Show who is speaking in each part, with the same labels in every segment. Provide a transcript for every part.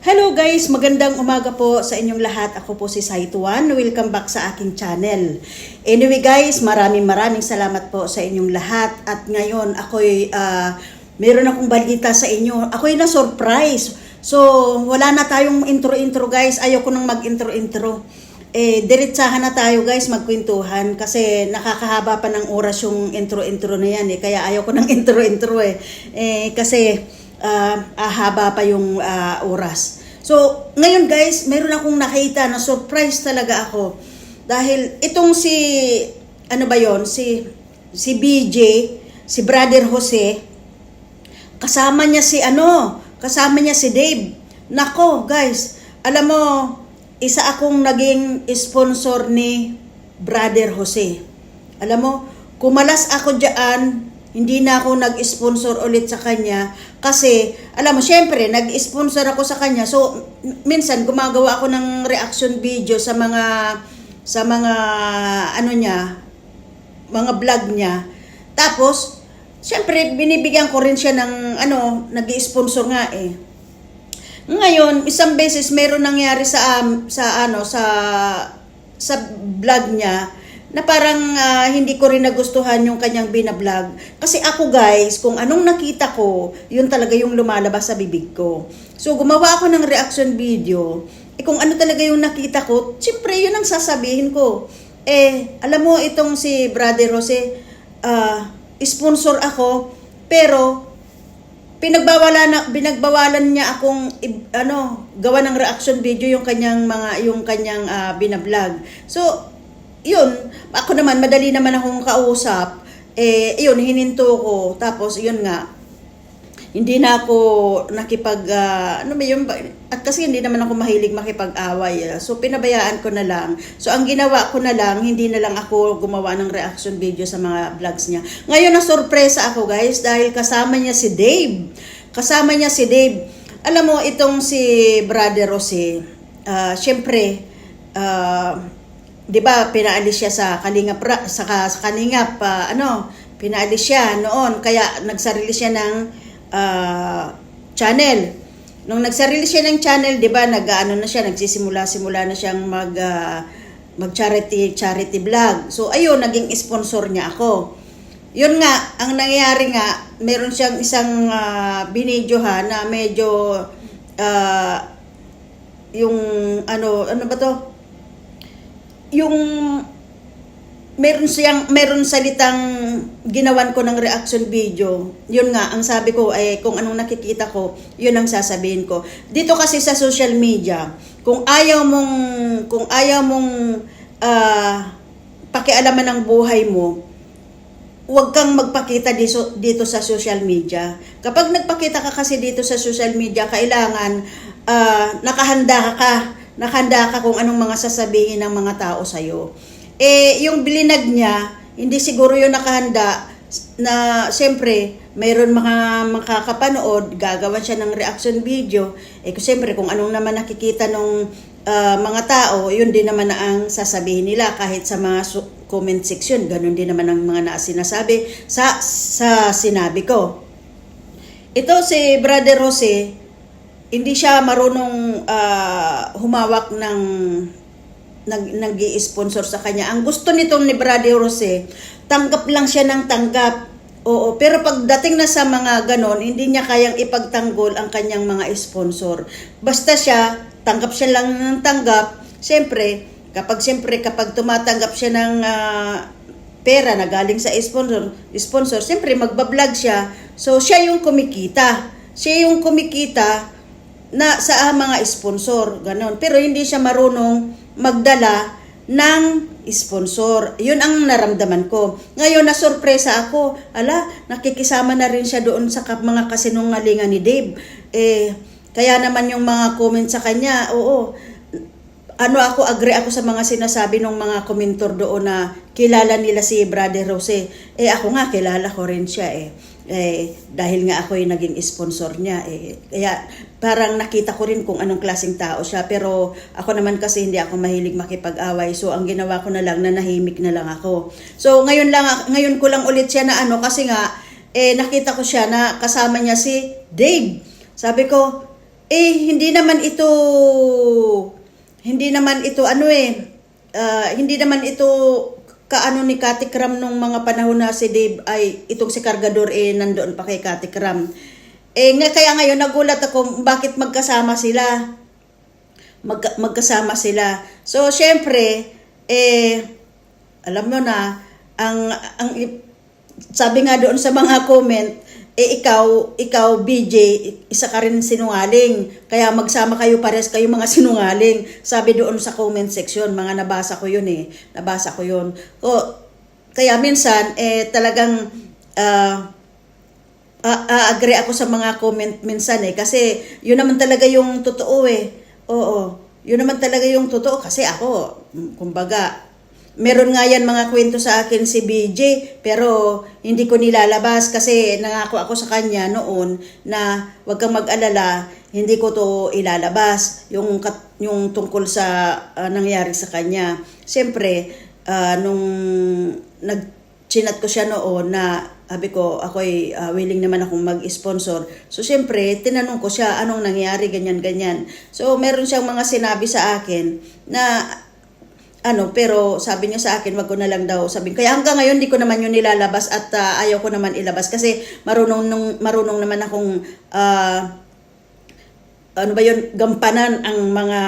Speaker 1: Hello guys, magandang umaga po sa inyong lahat. Ako po si Saituan. Welcome back sa aking channel. Anyway guys, maraming maraming salamat po sa inyong lahat. At ngayon, ako'y ah, meron akong balita sa inyo. Ako'y na-surprise. So, wala na tayong intro-intro guys. Ayoko nang mag-intro-intro. Eh, diretsahan na tayo guys magkwentuhan kasi nakakahaba pa ng oras yung intro-intro na yan eh. Kaya ayoko nang intro-intro eh. Eh, kasi ah, ahaba pa yung ah, oras. So, ngayon guys, meron akong nakita na surprise talaga ako. Dahil itong si, ano ba yon si, si BJ, si Brother Jose, kasama niya si ano, kasama niya si Dave. Nako, guys, alam mo, isa akong naging sponsor ni Brother Jose. Alam mo, kumalas ako diyan, hindi na ako nag-sponsor ulit sa kanya kasi alam mo syempre nag-sponsor ako sa kanya. So minsan gumagawa ako ng reaction video sa mga sa mga ano niya mga vlog niya. Tapos syempre binibigyan ko rin siya ng ano nag-sponsor nga eh. Ngayon, isang beses meron nangyari sa am- sa ano sa sa vlog niya na parang ah, hindi ko rin nagustuhan yung kanyang binablog. Kasi ako guys, kung anong nakita ko, yun talaga yung lumalabas sa bibig ko. So gumawa ako ng reaction video. Eh kung ano talaga yung nakita ko, siyempre yun ang sasabihin ko. Eh, alam mo itong si Brother Jose, ah, sponsor ako, pero pinagbawalan na binagbawalan niya akong ano gawa ng reaction video yung kanyang mga yung kanyang ah, binablog. So yun, ako naman madali naman akong kausap. Eh yun hininto ko. Tapos yun nga hindi na ako nakipag ah, ano ba yun at kasi hindi naman ako mahilig makipag-away ah. so pinabayaan ko na lang. So ang ginawa ko na lang hindi na lang ako gumawa ng reaction video sa mga vlogs niya. Ngayon na sorpresa ako guys dahil kasama niya si Dave. Kasama niya si Dave. Alam mo itong si Brother Jose ah syempre ah, 'di ba pinaalis siya sa Kalingap sa, sa Kalingap ah, ano pinaalis siya noon. Kaya nagsarili siya ng ah, channel. Nung nagsarili siya ng channel 'di ba nag-ano na siya nagsisimula-simula na siyang mag ah, mag charity charity vlog. So ayun naging sponsor niya ako. Yun nga ang nangyayari nga meron siyang isang uh, binidyohan na medyo ah, yung ano ano ba to yung meron siyang meron salitang ginawan ko ng reaction video. Yun nga, ang sabi ko ay kung anong nakikita ko, yun ang sasabihin ko. Dito kasi sa social media, kung ayaw mong kung ayaw mong ah, pakialaman ng buhay mo, huwag kang magpakita dito, dito sa social media. Kapag nagpakita ka kasi dito sa social media, kailangan ah, nakahanda ka, nakahanda ka kung anong mga sasabihin ng mga tao sa'yo. Eh, yung bilinag niya, hindi siguro yun nakahanda na siyempre, mayroon mga makakapanood, gagawa siya ng reaction video. Eh, siyempre, kung anong naman nakikita ng mga tao, yun din naman na ang sasabihin nila kahit sa mga comment section, ganun din naman ang mga na sinasabi sa, sa sinabi ko. Ito si Brother Jose, hindi siya marunong ah, humawak ng nag nag sponsor sa kanya. Ang gusto nitong ni Brother Jose, tanggap lang siya ng tanggap. Oo, pero pagdating na sa mga ganon, hindi niya kayang ipagtanggol ang kanyang mga sponsor. Basta siya, tanggap siya lang ng tanggap. Siyempre, kapag siyempre kapag tumatanggap siya ng ah, pera na galing sa sponsor, sponsor, siyempre magbablog siya. So siya yung kumikita. Siya yung kumikita na sa ah, mga sponsor, ganon. Pero hindi siya marunong magdala ng sponsor. Yun ang naramdaman ko. Ngayon, na sorpresa ako. Ala, nakikisama na rin siya doon sa mga kasinungalingan ni Dave. Eh, kaya naman yung mga comment sa kanya, oo, ano ako, agree ako sa mga sinasabi ng mga komentor doon na kilala nila si Brother Jose. Eh ako nga, kilala ko rin siya eh. Eh, dahil nga ako yung naging sponsor niya eh. Kaya parang nakita ko rin kung anong klaseng tao siya. Pero ako naman kasi hindi ako mahilig makipag-away. So ang ginawa ko na lang, nanahimik na lang ako. So ngayon lang, ngayon ko lang ulit siya na ano, kasi nga, eh nakita ko siya na kasama niya si Dave. Sabi ko, Eh, hindi naman ito, hindi naman ito ano eh, ah, hindi naman ito kaano ni Katikram nung mga panahon na si Dave ay itong si Cargador eh nandoon pa kay Katikram. Eh nga kaya ngayon nagulat ako bakit magkasama sila. Mag, magkasama sila. So syempre eh alam mo na ang ang sabi nga doon sa mga comment eh ikaw, ikaw BJ, isa ka rin sinungaling. Kaya magsama kayo pares kayo mga sinungaling. Sabi doon sa comment section, mga nabasa ko yun eh. Nabasa ko yun. O, kaya minsan, eh talagang ah, ah, ah, agree ako sa mga comment minsan eh. Kasi yun naman talaga yung totoo eh. Oo. Yun naman talaga yung totoo. Kasi ako, kumbaga, meron nga yan mga kwento sa akin si BJ, pero hindi ko nilalabas kasi nangako ako sa kanya noon na wag kang mag-alala, hindi ko to ilalabas yung yung tungkol sa ah, nangyari sa kanya. Siyempre, ah, nung nag chinat ko siya noon na sabi ko, ako'y ah, willing naman akong mag-sponsor. So, siyempre, tinanong ko siya, anong nangyari, ganyan, ganyan. So, meron siyang mga sinabi sa akin na ano, pero sabi niya sa akin, wag ko na lang daw sabihin. Kaya hanggang ngayon, di ko naman yun nilalabas at ah, ayaw ko naman ilabas kasi marunong, nung, marunong naman akong, ah, ano ba yun, gampanan ang mga,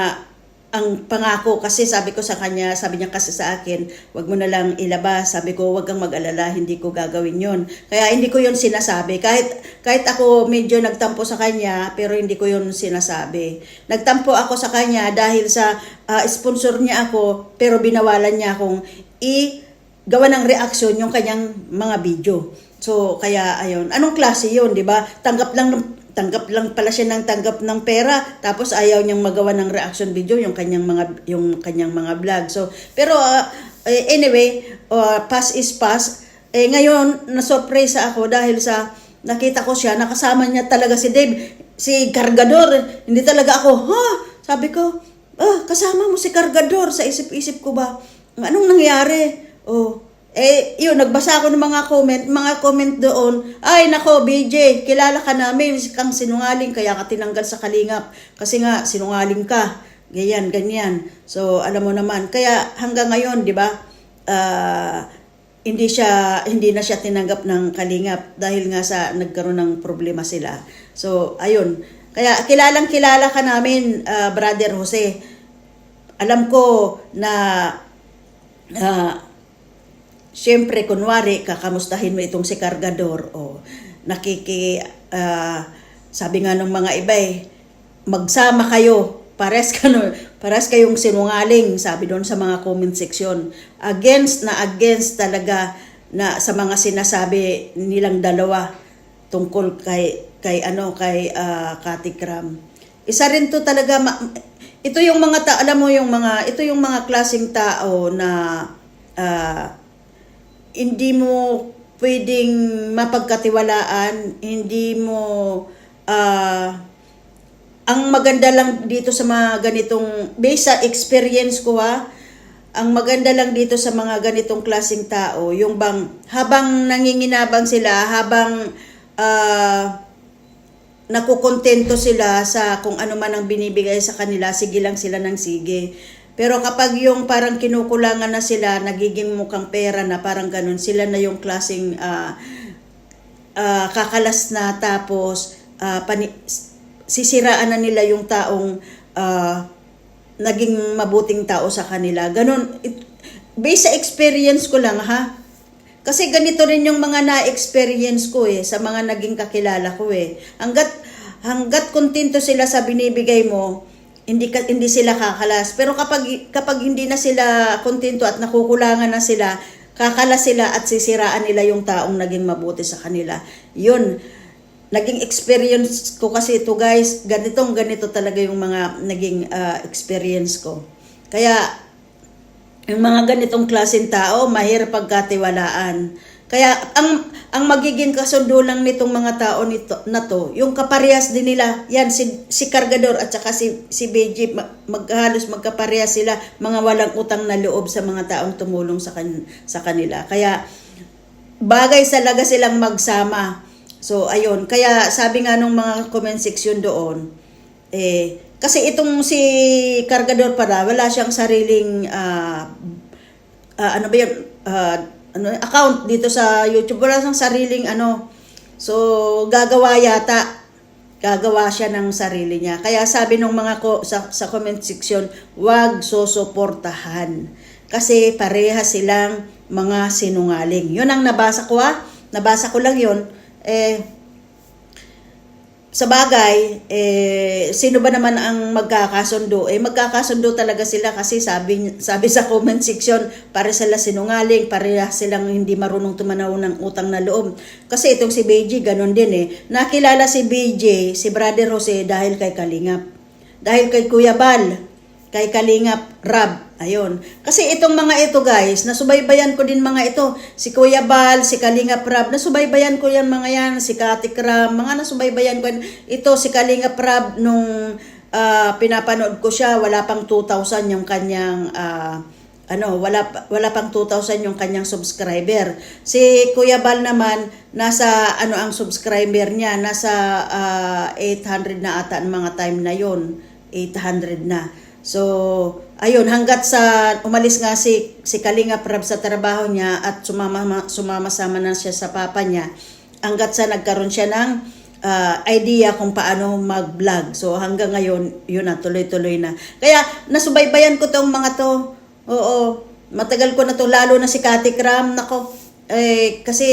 Speaker 1: ang pangako kasi sabi ko sa kanya, sabi niya kasi sa akin, wag mo na lang ilabas. Sabi ko, wag kang mag-alala, hindi ko gagawin yun. Kaya hindi ko yun sinasabi. Kahit, kahit ako medyo nagtampo sa kanya, pero hindi ko yun sinasabi. Nagtampo ako sa kanya dahil sa ah, sponsor niya ako, pero binawalan niya akong i gawa ng reaksyon yung kanyang mga video. So, kaya ayun. Anong klase yun, di ba? Tanggap lang ng tanggap lang pala siya ng tanggap ng pera tapos ayaw niyang magawa ng reaction video yung kanyang mga yung kanyang mga vlog. So, pero ah, eh, anyway, uh, pass is pass. Eh ngayon, na-surprise ako dahil sa nakita ko siya, nakasama niya talaga si Dave, si Cargador. Hindi talaga ako, ha? Sabi ko, ah, kasama mo si Cargador sa isip-isip ko ba? Anong nangyari? Oh, eh, yun, nagbasa ako ng mga comment, mga comment doon, ay nako, BJ, kilala ka namin, kang sinungaling, kaya ka tinanggal sa kalingap. Kasi nga, sinungaling ka. Ganyan, ganyan. So, alam mo naman. Kaya hanggang ngayon, di ba, ah, hindi siya hindi na siya tinanggap ng kalingap dahil nga sa nagkaroon ng problema sila. So, ayun. Kaya kilalang kilala ka namin, ah, Brother Jose. Alam ko na ah, Siyempre, kunwari, kakamustahin mo itong si Cargador o nakiki, ah, sabi nga ng mga iba eh, magsama kayo, pares ka no, pares kayong sinungaling, sabi doon sa mga comment section. Against na against talaga na sa mga sinasabi nilang dalawa tungkol kay kay ano kay uh, Katikram. Isa rin to talaga ito yung mga ta alam mo yung mga ito yung mga klasing tao na ah, hindi mo pwedeng mapagkatiwalaan, hindi mo ah ang maganda lang dito sa mga ganitong based sa experience ko ha, ang maganda lang dito sa mga ganitong klasing tao, yung bang habang nanginginabang sila, habang ah nakukontento sila sa kung ano man ang binibigay sa kanila, sige lang sila ng sige. Pero kapag yung parang kinukulangan na sila, nagiging mukhang pera na parang ganun, sila na yung klaseng ah, ah, kakalas na tapos ah, pani- sisiraan na nila yung taong ah, naging mabuting tao sa kanila. Ganun, it, based sa experience ko lang ha, kasi ganito rin yung mga na-experience ko eh, sa mga naging kakilala ko eh. Hanggat, hanggat kontento sila sa binibigay mo, hindi ka, hindi sila kakalas. Pero kapag kapag hindi na sila kontento at nakukulangan na sila, kakalas sila at sisiraan nila yung taong naging mabuti sa kanila. Yun. Naging experience ko kasi ito guys, ganitong ganito talaga yung mga naging ah, experience ko. Kaya yung mga ganitong klaseng tao, mahirap pagkatiwalaan. Kaya ang ang magiging kasundo lang nitong mga tao nito na to, yung kaparehas din nila, yan si si Cargador at saka si si BJ ma- maghalos magkaparehas sila, mga walang utang na loob sa mga taong tumulong sa kan, sa kanila. Kaya bagay talaga silang magsama. So ayun, kaya sabi nga nung mga comment section doon, Eh, kasi itong si Cargador para wala siyang sariling ah, ah, ano ba yun, ah, ano, account dito sa YouTube. Wala siyang sariling ano. So, gagawa yata. Gagawa siya ng sarili niya. Kaya sabi nung mga ko sa, sa comment section, wag susuportahan. Kasi pareha silang mga sinungaling. Yun ang nabasa ko ha. Nabasa ko lang yun. Eh, sa bagay, eh, sino ba naman ang magkakasundo? Eh, magkakasundo talaga sila kasi sabi, sabi sa comment section, pare sila sinungaling, pare silang hindi marunong tumanaw ng utang na loob. Kasi itong si BJ, ganun din eh. Nakilala si BJ, si Brother Jose, dahil kay Kalingap. Dahil kay Kuya Bal, kay Kalingap Rab. Ayun. Kasi itong mga ito guys, nasubaybayan ko din mga ito. Si Kuya Bal, si Kalingap Rab, nasubaybayan ko yan mga yan. Si Katik Ram, mga nasubaybayan ko yan. Ito si Kalingap Rab nung ah, pinapanood ko siya, wala pang 2,000 yung kanyang ah, ano, wala wala pang 2,000 yung kanyang subscriber. Si Kuya Bal naman nasa ano ang subscriber niya, nasa ah, 800 na ata ang mga time na yon. 800 na. So, ayun, hanggat sa umalis nga si, si Kalinga Prab sa trabaho niya at sumama, sumama-sama na siya sa papa niya, hanggat sa nagkaroon siya ng ah, idea kung paano mag-vlog. So, hanggang ngayon, yun na, tuloy-tuloy na. Kaya, nasubaybayan ko tong mga to. Oo, matagal ko na to, lalo na si Kati Kram, nako, eh, kasi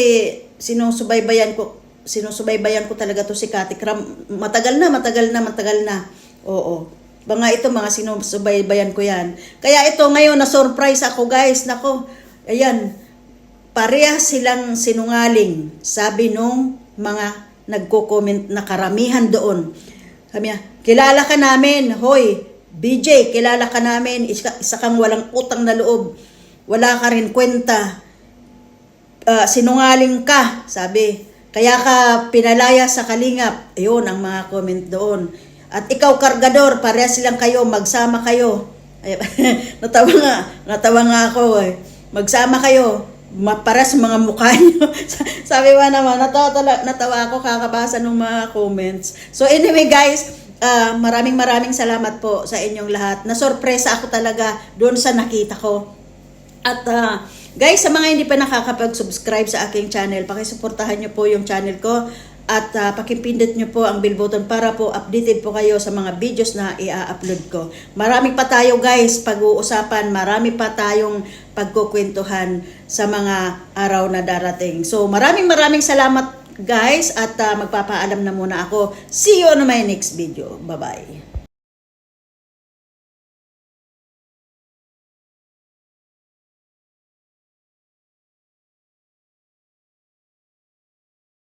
Speaker 1: sinusubaybayan ko, sinusubaybayan ko talaga to si Kati Kram. Matagal na, matagal na, matagal na. Oo. Mga ito, mga sinusubaybayan ko yan. Kaya ito ngayon, na-surprise ako guys. Nako, ayan, parehas silang sinungaling. Sabi nung mga nagko-comment na karamihan doon. Sabi niya, kilala ka namin, hoy, BJ, kilala ka namin, isa, isa kang walang utang na loob. Wala ka rin kwenta. Ah, sinungaling ka, sabi. Kaya ka pinalaya sa kalingap. Ayun ang mga comment doon. At ikaw, kargador, pareha silang kayo, magsama kayo. Ay, natawa nga, natawa nga ako eh. Magsama kayo, maparas mga mukha nyo. Sabi mo naman, natawa, natawa ako kakabasa ng mga comments. So anyway guys, ah, maraming maraming salamat po sa inyong lahat. Nasorpresa ako talaga doon sa nakita ko. At ah, guys, sa mga hindi pa nakakapag-subscribe sa aking channel, pakisuportahan nyo po yung channel ko at uh, pakipindot nyo po ang bell button para po updated po kayo sa mga videos na i-upload ko. Marami pa tayo guys pag-uusapan, marami pa tayong pagkukwentuhan sa mga araw na darating. So maraming maraming salamat guys at ah, magpapaalam na muna ako. See you on my next video. Bye-bye.